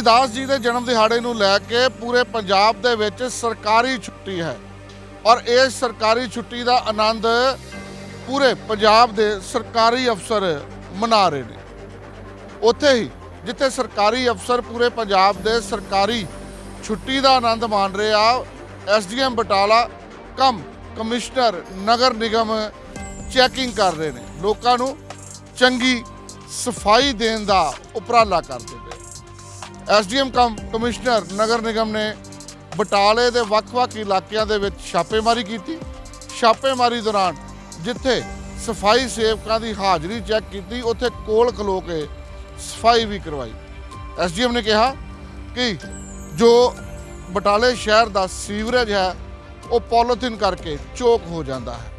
ਰਵਿਦਾਸ ਜੀ ਦੇ ਜਨਮ ਦਿਹਾੜੇ ਨੂੰ ਲੈ ਕੇ ਪੂਰੇ ਪੰਜਾਬ ਦੇ ਵਿੱਚ ਸਰਕਾਰੀ ਛੁੱਟੀ ਹੈ ਔਰ ਇਸ ਸਰਕਾਰੀ ਛੁੱਟੀ ਦਾ ਆਨੰਦ ਪੂਰੇ ਪੰਜਾਬ ਦੇ ਸਰਕਾਰੀ ਅਫਸਰ ਮਨਾ ਰਹੇ ਨੇ। ਉੱਥੇ ਹੀ ਜਿੱਥੇ ਸਰਕਾਰੀ ਅਫਸਰ ਪੂਰੇ ਪੰਜਾਬ ਦੇ ਸਰਕਾਰੀ ਛੁੱਟੀ ਦਾ ਆਨੰਦ ਮਾਣ ਰਹੇ ਆ ਐਸਡੀਐਮ ਬਟਾਲਾ ਕਮ ਕਮਿਸ਼ਨਰ ਨਗਰ ਨਿਗਮ ਚੈਕਿੰਗ ਕਰ ਰਹੇ ਨੇ। ਲੋਕਾਂ ਨੂੰ ਚੰਗੀ ਸਫ਼ਾਈ ਦੇਣ ਦਾ ਉਪਰਾਲਾ ਕਰਦੇ ਨੇ। ਐਸਡੀਐਮ ਕਮ, ਕਮਿਸ਼ਨਰ ਨਗਰ ਨਿਗਮ ਨੇ ਬਟਾਲੇ ਦੇ ਵੱਖ-ਵੱਖ ਇਲਾਕਿਆਂ ਦੇ ਵਿੱਚ ਛਾਪੇਮਾਰੀ ਕੀਤੀ। ਛਾਪੇਮਾਰੀ ਦੌਰਾਨ ਜਿੱਥੇ ਸਫ਼ਾਈ ਸੇਵਕਾਂ ਦੀ ਹਾਜ਼ਰੀ ਚੈੱਕ ਕੀਤੀ, ਉੱਥੇ ਕੋਲ ਖਲੋ ਕੇ ਸਫ਼ਾਈ ਵੀ ਕਰਵਾਈ। ਐਸਡੀਐਮ ਨੇ ਕਿਹਾ ਕਿ ਜੋ ਬਟਾਲੇ ਸ਼ਹਿਰ ਦਾ ਸੀਵਰੇਜ ਹੈ, ਉਹ ਪੋਲੀਥੀਨ ਕਰਕੇ ਚੋਕ ਹੋ ਜਾਂਦਾ ਹੈ।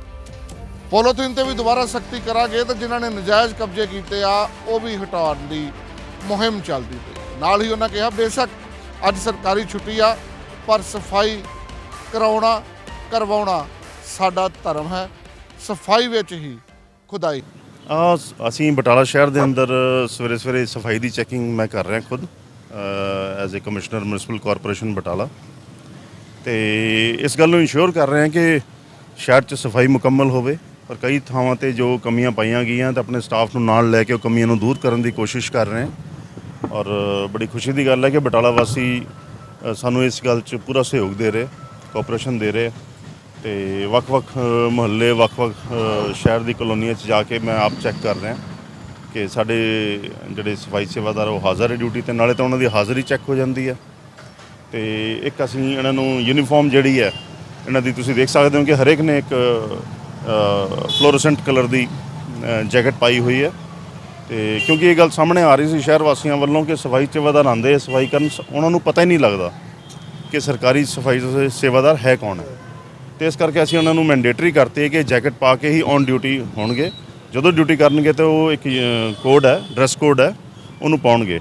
ਪੋਲੀਥੀਨ ਤੇ ਵੀ ਦੁਬਾਰਾ ਸਖਤੀ ਕਰਾਂਗੇ ਤਾਂ ਜਿਨ੍ਹਾਂ ਨੇ ਨਜਾਇਜ਼ ਕਬਜ਼ੇ ਕੀਤੇ ਆ, ਉਹ ਵੀ ਹਟਾਉਣ ਦੀ ਮੁਹਿੰਮ ਚੱਲਦੀ ਪਈ। ਨਾਲ ਹੀ ਉਹਨਾਂ ਕਿਹਾ, ਬੇਸ਼ੱਕ ਅੱਜ ਸਰਕਾਰੀ ਛੁੱਟੀ ਆ, ਪਰ ਸਫ਼ਾਈ ਕਰਾਉਣਾ, ਕਰਵਾਉਣਾ ਸਾਡਾ ਧਰਮ ਹੈ। ਸਫ਼ਾਈ ਵਿੱਚ ਹੀ ਖੁਦਾਈ। ਆ, ਅਸੀਂ ਬਟਾਲਾ ਸ਼ਹਿਰ ਦੇ ਅੰਦਰ ਸਵੇਰੇ ਸਵੇਰੇ ਸਫ਼ਾਈ ਦੀ ਚੈਕਿੰਗ ਮੈਂ ਕਰ ਰਿਹਾ ਖੁਦ as uh commissioner municipal corporation Batala. ਤੇ ਇਸ ਗੱਲ ਨੂੰ ਇਨਸ਼ੋਰ ਕਰ ਰਹੇ ਹਾਂ ਕਿ ਸ਼ਹਿਰ 'ਚ ਸਫ਼ਾਈ ਮੁਕੰਮਲ ਹੋਵੇ, ਪਰ ਕਈ ਥਾਵਾਂ ਤੇ ਜੋ ਕਮੀਆਂ ਪਾਈਆਂ ਗਈਆਂ, ਤਾਂ ਆਪਣੇ ਸਟਾਫ ਨੂੰ ਨਾਲ ਲੈ ਕੇ ਉਹ ਕਮੀਆਂ ਨੂੰ ਦੂਰ ਕਰਨ ਦੀ ਕੋਸ਼ਿਸ਼ ਕਰ ਰਹੇ ਹਾਂ। ਔਰ ਬੜੀ ਖੁਸ਼ੀ ਦੀ ਗੱਲ ਹੈ ਕਿ ਬਟਾਲਾ ਵਾਸੀ ਸਾਨੂੰ ਇਸ ਗੱਲ 'ਚ ਪੂਰਾ ਸਹਿਯੋਗ ਦੇ ਰਹੇ ਕੋਆਪਰੇਸ਼ਨ ਦੇ ਰਹੇ ਤੇ ਵੱਖ-ਵੱਖ ਮੁਹੱਲੇ, ਵੱਖ-ਵੱਖ ਸ਼ਹਿਰ ਦੀ ਕਲੋਨੀਆਂ 'ਚ ਜਾ ਕੇ ਮੈਂ ਆਪ ਚੈੱਕ ਕਰ ਰਿਹਾ ਕਿ ਸਾਡੇ ਜਿਹੜੇ ਸਫ਼ਾਈ ਸੇਵਾਦਾਰ ਉਹ ਹਾਜ਼ਰ ਹੈ ਡਿਊਟੀ ਤੇ, ਨਾਲੇ ਤਾਂ ਉਹਨਾਂ ਦੀ ਹਾਜ਼ਰੀ ਚੈੱਕ ਹੋ ਜਾਂਦੀ ਹੈ ਤੇ ਇੱਕ ਅਸੀਂ ਇਹਨਾਂ ਨੂੰ ਯੂਨੀਫਾਰਮ ਜਿਹੜੀ ਹੈ, ਇਹਨਾਂ ਦੀ ਤੁਸੀਂ ਦੇਖ ਸਕਦੇ ਹੋ ਕਿ ਹਰੇਕ ਨੇ ਇੱਕ ਫਲੋਰੋਸੈਂਟ ਕਲਰ ਦੀ ਜੈਕਟ ਪਾਈ ਹੋਈ ਹੈ। ਤੇ ਕਿਉਂਕਿ ਇਹ ਗੱਲ ਸਾਹਮਣੇ ਆ ਰਹੀ ਸੀ ਸ਼ਹਿਰ ਵਾਸੀਆਂ ਵੱਲੋਂ ਕਿ ਸਫ਼ਾਈ ਸੇਵਾਦਾਰ ਆਉਂਦੇ ਸਫ਼ਾਈ ਕਰਨ ਉਹਨਾਂ ਨੂੰ ਪਤਾ ਹੀ ਨਹੀਂ ਲੱਗਦਾ ਕਿ ਸਰਕਾਰੀ ਸਫ਼ਾਈ ਸੇਵਾਦਾਰ ਹੈ ਕੌਣ ਹੈ। ਤੇ ਇਸ ਕਰਕੇ ਅਸੀਂ ਉਹਨਾਂ ਨੂੰ ਮੈਂਡੇਟਰੀ ਕਰਤੇ ਕਿ ਜੈਕਟ ਪਾ ਕੇ ਹੀ ਔਨ ਡਿਊਟੀ ਹੋਣਗੇ। ਜਦੋਂ ਡਿਊਟੀ ਕਰਨਗੇ ਤਾਂ ਉਹ ਇੱਕ ਕੋਡ ਹੈ ਡਰੈਸ ਕੋਡ ਹੈ, ਉਹਨੂੰ ਪਾਉਣਗੇ।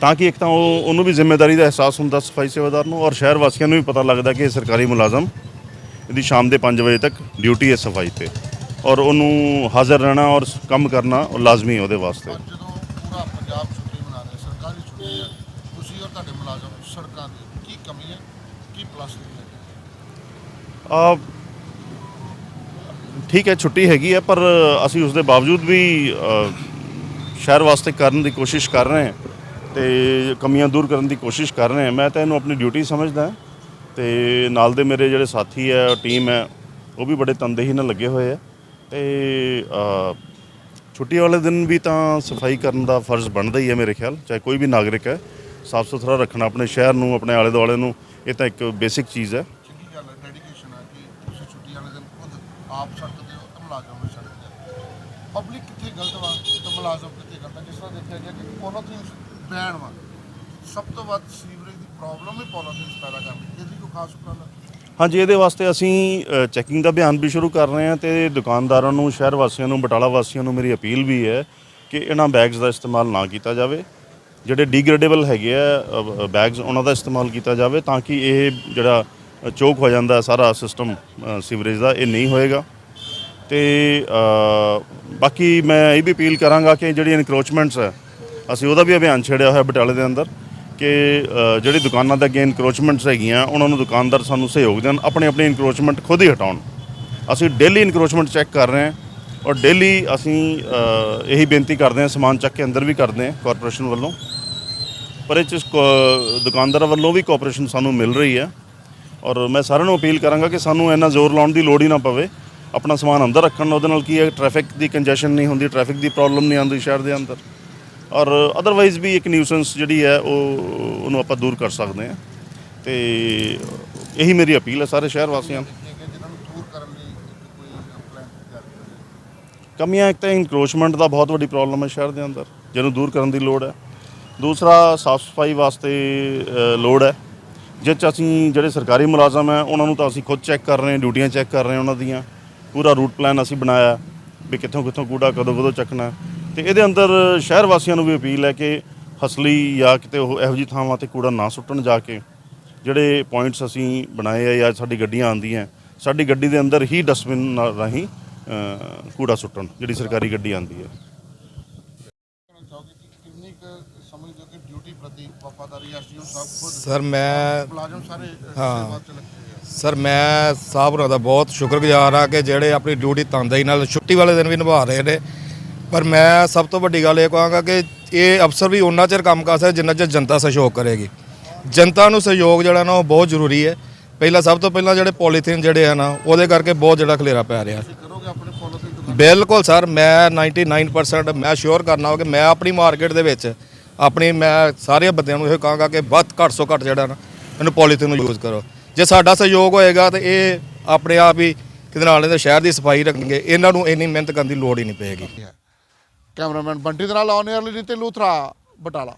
ਤਾਂ ਕਿ ਇੱਕ ਤਾਂ ਉਹ, ਉਹਨੂੰ ਵੀ ਜ਼ਿੰਮੇਵਾਰੀ ਦਾ ਅਹਿਸਾਸ ਹੁੰਦਾ ਸਫ਼ਾਈ ਸੇਵਾਦਾਰ ਨੂੰ ਔਰ ਸ਼ਹਿਰ ਵਾਸੀਆਂ ਨੂੰ ਵੀ ਪਤਾ ਲੱਗਦਾ ਕਿ ਇਹ ਸਰਕਾਰੀ ਮੁਲਾਜ਼ਮ ਇਹਦੀ ਸ਼ਾਮ ਦੇ 5 ਵਜੇ ਤੱਕ ਡਿਊਟੀ ਹੈ ਸਫ਼ਾਈ ਤੇ। ਔਰ ਉਹਨੂੰ ਹਾਜ਼ਰ ਰਹਿਣਾ ਔਰ ਕੰਮ ਕਰਨਾ ਉਹ ਲਾਜ਼ਮੀ ਹੈ ਉਹਦੇ ਵਾਸਤੇ। ਜਦੋਂ ਪੂਰਾ ਪੰਜਾਬ ਛੁੱਟੀ ਮਨਾ ਰਿਹਾ ਸਰਕਾਰੀ ਛੁੱਟੀ ਹੈ ਤੁਸੀਂ ਔਰ ਤੁਹਾਡੇ ਮੁਲਾਜ਼ਮ ਸੜਕਾਂ ਦੇ ਕੀ ਕਮੀ ਹੈ? ਕੀ ਪਲੱਸ ਹੈ? ਆ ਠੀਕ ਹੈ ਛੁੱਟੀ ਹੈਗੀ ਹੈ ਪਰ ਅਸੀਂ ਉਸ ਦੇ ਬਾਵਜੂਦ ਵੀ ਸ਼ਹਿਰ ਵਾਸਤੇ ਕਰਨ ਦੀ ਕੋਸ਼ਿਸ਼ ਕਰ ਰਹੇ ਹਾਂ ਤੇ ਕਮੀਆਂ ਦੂਰ ਕਰਨ ਦੀ ਕੋਸ਼ਿਸ਼ ਕਰ ਰਹੇ ਹਾਂ। ਮੈਂ ਤਾਂ ਇਹਨੂੰ ਆਪਣੀ ਡਿਊਟੀ ਸਮਝਦਾ ਤੇ ਨਾਲ ਦੇ ਮੇਰੇ ਜਿਹੜੇ ਸਾਥੀ ਹੈ ਟੀਮ ਹੈ ਉਹ ਵੀ ਬੜੇ ਤਨਦੇਹੀ ਨਾਲ ਲੱਗੇ ਹੋਏ ਆ ਤੇ ਛੁੱਟੀ ਵਾਲੇ ਦਿਨ ਵੀ ਤਾਂ ਸਫ਼ਾਈ ਕਰਨ ਦਾ ਫਰਜ਼ ਬਣਦਾ ਹੀ ਹੈ ਮੇਰੇ ਖਿਆਲ, ਚਾਹੇ ਕੋਈ ਵੀ ਨਾਗਰਿਕ ਹੈ, ਸਾਫ਼ ਸੁਥਰਾ ਰੱਖਣਾ ਆਪਣੇ ਸ਼ਹਿਰ ਨੂੰ, ਆਪਣੇ ਆਲੇ ਦੁਆਲੇ ਨੂੰ, ਇਹ ਤਾਂ ਇੱਕ ਬੇਸਿਕ ਚੀਜ਼ ਹੈ। ਚੰਗੀ ਗੱਲ ਹੈ ਡੈਡੀਕੇਸ਼ਨ ਹੈ ਕਿ ਤੁਸੀਂ ਛੁੱਟੀ ਵਾਲੇ ਦਿਨ ਖੁਦ ਆਪ ਸੜਕਦੇ ਹੋ ਤੇ ਮੁਲਾਜ਼ਮ ਵੀ ਸੜਕਦੇ ਪਬਲਿਕ ਕਿੱਥੇ ਗਲਤ ਵਾ ਤੇ ਮੁਲਾਜ਼ਮ ਕਿੱਥੇ ਗਲਤ ਆ, ਜਿਸ ਤਰ੍ਹਾਂ ਦੇਖਿਆ ਗਿਆ ਕਿ ਪੋਲੋਥੀਨਸ ਬੈਨ ਵਾ। ਸਭ ਤੋਂ ਵੱਧ ਸੀਵਰੇਜ ਦੀ ਪ੍ਰੋਬਲਮ ਹੀ ਪੋਲੋਥੀਨਸ ਪੈਦਾ ਕਰਦੀ ਇਹਦੀ ਕੋਈ ਖਾਸ ਉਪਰਾਲਾ ਹਾਂਜੀ, ਇਹਦੇ ਵਾਸਤੇ ਅਸੀਂ ਚੈਕਿੰਗ ਦਾ ਅਭਿਆਨ ਵੀ ਸ਼ੁਰੂ ਕਰ ਰਹੇ ਹਾਂ ਤੇ ਦੁਕਾਨਦਾਰਾਂ ਨੂੰ, ਸ਼ਹਿਰ ਵਾਸੀਆਂ ਨੂੰ, ਬਟਾਲਾ ਵਾਸੀਆਂ ਨੂੰ ਮੇਰੀ ਅਪੀਲ ਵੀ ਹੈ ਕਿ ਇਹਨਾਂ ਬੈਗਸ ਦਾ ਇਸਤੇਮਾਲ ਨਾ ਕੀਤਾ ਜਾਵੇ। ਜਿਹੜੇ ਡੀਗ੍ਰੇਡੇਬਲ ਹੈਗੇ ਆ ਬੈਗਸ ਉਹਨਾਂ ਦਾ ਇਸਤੇਮਾਲ ਕੀਤਾ ਜਾਵੇ ਤਾਂ ਕਿ ਇਹ ਜਿਹੜਾ ਚੋਕ ਹੋ ਜਾਂਦਾ ਸਾਰਾ ਸਿਸਟਮ ਸੀਵਰੇਜ ਦਾ, ਇਹ ਨਹੀਂ ਹੋਏਗਾ। ਤੇ ਬਾਕੀ ਮੈਂ ਇਹ ਵੀ ਅਪੀਲ ਕਰਾਂਗਾ ਕਿ ਜਿਹੜੀ ਇਨਕਰੋਚਮੈਂਟਸ ਹੈ, ਅਸੀਂ ਉਹਦਾ ਵੀ ਅਭਿਆਨ ਛੇੜਿਆ ਹੋਇਆ ਬਟਾਲੇ ਦੇ ਅੰਦਰ। ਕਿ ਜਿਹੜੀ ਦੁਕਾਨਾਂ ਦੇ ਅੱਗੇ ਇਨਕਰੋਚਮੈਂਟਸ ਹੈਗੀਆਂ, ਉਹਨਾਂ ਨੂੰ ਦੁਕਾਨਦਾਰ ਸਾਨੂੰ ਸਹਿਯੋਗ ਦੇਣ ਆਪਣੇ ਆਪਣੇ ਇਨਕਰੋਚਮੈਂਟ ਖੁਦ ਹੀ ਹਟਾਉਣ। ਅਸੀਂ ਡੇਲੀ ਇਨਕਰੋਚਮੈਂਟ ਚੈੱਕ ਕਰ ਰਹੇ ਹਾਂ ਔਰ ਡੇਲੀ ਅਸੀਂ ਇਹੀ ਬੇਨਤੀ ਕਰਦੇ ਹਾਂ, ਸਮਾਨ ਚੱਕ ਕੇ ਅੰਦਰ ਵੀ ਕਰਦੇ ਹਾਂ ਕਾਰਪੋਰੇਸ਼ਨ ਵੱਲੋਂ। ਪਰ ਇਹ 'ਚ ਕੋ- ਦੁਕਾਨਦਾਰਾਂ ਵੱਲੋਂ ਵੀ ਕੋਆਪਰੇਸ਼ਨ ਸਾਨੂੰ ਮਿਲ ਰਹੀ ਹੈ ਔਰ ਮੈਂ ਸਾਰਿਆਂ ਨੂੰ ਅਪੀਲ ਕਰਾਂਗਾ ਕਿ ਸਾਨੂੰ ਇੰਨਾ ਜ਼ੋਰ ਲਾਉਣ ਦੀ ਲੋੜ ਹੀ ਨਾ ਪਵੇ। ਆਪਣਾ ਸਮਾਨ ਅੰਦਰ ਰੱਖਣ ਉਹਦੇ ਨਾਲ ਕੀ ਹੈ ਟ੍ਰੈਫਿਕ ਦੀ ਕੰਜੈਸ਼ਨ ਨਹੀਂ ਹੁੰਦੀ ਟ੍ਰੈਫਿਕ ਦੀ ਪ੍ਰੋਬਲਮ ਨਹੀਂ ਆਉਂਦੀ ਸ਼ਹਿਰ ਦੇ ਅੰਦਰ। ਔਰ ਅਦਰਵਾਈਜ਼ ਵੀ ਇੱਕ ਨਿਊਸੈਂਸ ਜਿਹੜੀ ਹੈ, ਉਹ, ਉਹਨੂੰ ਆਪਾਂ ਦੂਰ ਕਰ ਸਕਦੇ ਹਾਂ। ਤੇ ਇਹੀ ਮੇਰੀ ਅਪੀਲ ਹੈ ਸਾਰੇ ਸ਼ਹਿਰ ਵਾਸੀਆਂ। ਨੂੰ ਕਮੀਆਂ ਇੱਕ ਤਾਂ ਇਨਕਰੋਚਮੈਂਟ ਦਾ ਬਹੁਤ ਵੱਡੀ ਪ੍ਰੋਬਲਮ ਹੈ ਸ਼ਹਿਰ ਦੇ ਅੰਦਰ, ਜਿਹਨੂੰ ਦੂਰ ਕਰਨ ਦੀ ਲੋੜ ਹੈ। ਦੂਸਰਾ, ਸਾਫ਼ ਸਫ਼ਾਈ ਵਾਸਤੇ ਲੋੜ ਹੈ। ਜਿਸ 'ਚ ਅਸੀਂ ਜਿਹੜੇ ਸਰਕਾਰੀ ਮੁਲਾਜ਼ਮ ਹੈ, ਉਹਨਾਂ ਨੂੰ ਤਾਂ ਅਸੀਂ ਖੁਦ ਚੈੱਕ ਕਰ ਰਹੇ ਹਾਂ ਡਿਊਟੀਆਂ ਚੈੱਕ ਕਰ ਰਹੇ ਹਾਂ ਉਹਨਾਂ ਦੀਆਂ। ਪੂਰਾ ਰੂਟ ਪਲਾਨ ਅਸੀਂ ਬਣਾਇਆ, ਵੀ ਕਿੱਥੋਂ ਕਿੱਥੋਂ ਕੂੜਾ ਕਦੋਂ ਕਦੋਂ ਚੱਕਣਾ। ਤੇ ਇਹਦੇ ਅੰਦਰ ਸ਼ਹਿਰ ਵਾਸੀਆਂ ਨੂੰ ਵੀ ਅਪੀਲ ਹੈ ਕਿ ਹਸਲੀ ਜਾਂ ਕਿਤੇ ਉਹ ਇਹੋ ਜਿਹੀ ਥਾਵਾਂ ਤੇ ਕੂੜਾ ਨਾ ਸੁੱਟਣ ਜਾ ਕੇ ਜਿਹੜੇ ਪੁਆਇੰਟਸ ਅਸੀਂ ਬਣਾਏ ਆ ਜਾਂ ਸਾਡੀ ਗੱਡੀਆਂ ਆਉਂਦੀਆਂ ਸਾਡੀ ਗੱਡੀ ਦੇ ਅੰਦਰ ਹੀ ਡਸਟਬਿਨ ਰਾਹੀਂ ਅ, ਕੂੜਾ ਸੁੱਟਣ ਜਿਹੜੀ ਸਰਕਾਰੀ ਗੱਡੀ ਆਉਂਦੀ ਹੈ। ਸਰ ਮੈਂ ਮੁਲਾਜ਼ਮ ਸਾਰੇ ਹਾਂ। ਆ। ਸਰ ਮੈਂ ਸਾਹਿਬ ਹੋਰਾਂ ਦਾ ਬਹੁਤ ਸ਼ੁਕਰਗੁਜ਼ਾਰ ਹਾਂ ਕਿ ਜਿਹੜੇ ਆਪਣੀ ਡਿਊਟੀ ਤਨਦੇਹੀ ਨਾਲ ਛੁੱਟੀ ਵਾਲੇ ਦਿਨ ਵੀ ਨਿਭਾ ਰਹੇ ਨੇ। ਪਰ ਮੈਂ ਸਭ ਤੋਂ ਵੱਡੀ ਗੱਲ ਇਹ ਕਹਾਂਗਾ ਕਿ ਇਹ ਅਫਸਰ ਵੀ ਉਹਨਾਂ ਚਿਰ ਕੰਮ ਕਰ ਸਕਦੇ ਜਿੰਨਾ ਚਿਰ ਜਨਤਾ ਸਹਿਯੋਗ ਕਰੇਗੀ। ਜਨਤਾ ਨੂੰ ਸਹਿਯੋਗ ਜਿਹੜਾ ਨਾ ਉਹ ਬਹੁਤ ਜ਼ਰੂਰੀ ਹੈ। ਪਹਿਲਾਂ ਸਭ ਤੋਂ ਪਹਿਲਾਂ ਜਿਹੜੇ ਪੋਲੀਥੀਨ ਜਿਹੜੇ ਆ ਨਾ, ਉਹਦੇ ਕਰਕੇ ਬਹੁਤ ਜਿਹੜਾ ਖਲੇਰਾ ਪੈ ਰਿਹਾ। ਬਿਲਕੁਲ ਸਰ, ਮੈਂ 99% ਮੈਂ ਸ਼ੋਰ ਕਰਨਾ ਹੋ ਕਿ ਮੈਂ ਆਪਣੀ ਮਾਰਕੀਟ ਦੇ ਵਿੱਚ ਆਪਣੀ ਮੈਂ ਸਾਰੇ ਬੰਦਿਆਂ ਨੂੰ ਇਹ ਕਹਾਂਗਾ ਕਿ ਵੱਧ ਘੱਟ ਸੋ ਘੱਟ ਜਿਹੜਾ ਨਾ, ਇਹਨੂੰ ਪੋਲੀਥੀਨ ਨੂੰ ਯੂਜ਼ ਕਰੋ। ਜੇ ਸਾਡਾ ਸਹਿਯੋਗ ਹੋਏਗਾ ਤੇ ਇਹ ਆਪਣੇ ਆਪ ਹੀ ਕਿਤੇ ਨਾਲ ਇਹਦੇ ਸ਼ਹਿਰ ਦੀ ਸਫ਼ਾਈ ਰੱਖਣਗੇ। ਇਹਨਾਂ ਨੂੰ ਇੰਨੀ ਮਿਹਨਤ ਕਰਨ ਦੀ ਲੋੜ ਹੀ ਨਹੀਂ ਪਏਗੀ। ਕੈਮਰਾਮੈਨ ਬੰਟੀ ਦੇ ਨਾਲ ਔਨ 에ਅਰ ਲਈ ਤੇ ਲੂਥਰਾ ਬਟਾਲਾ।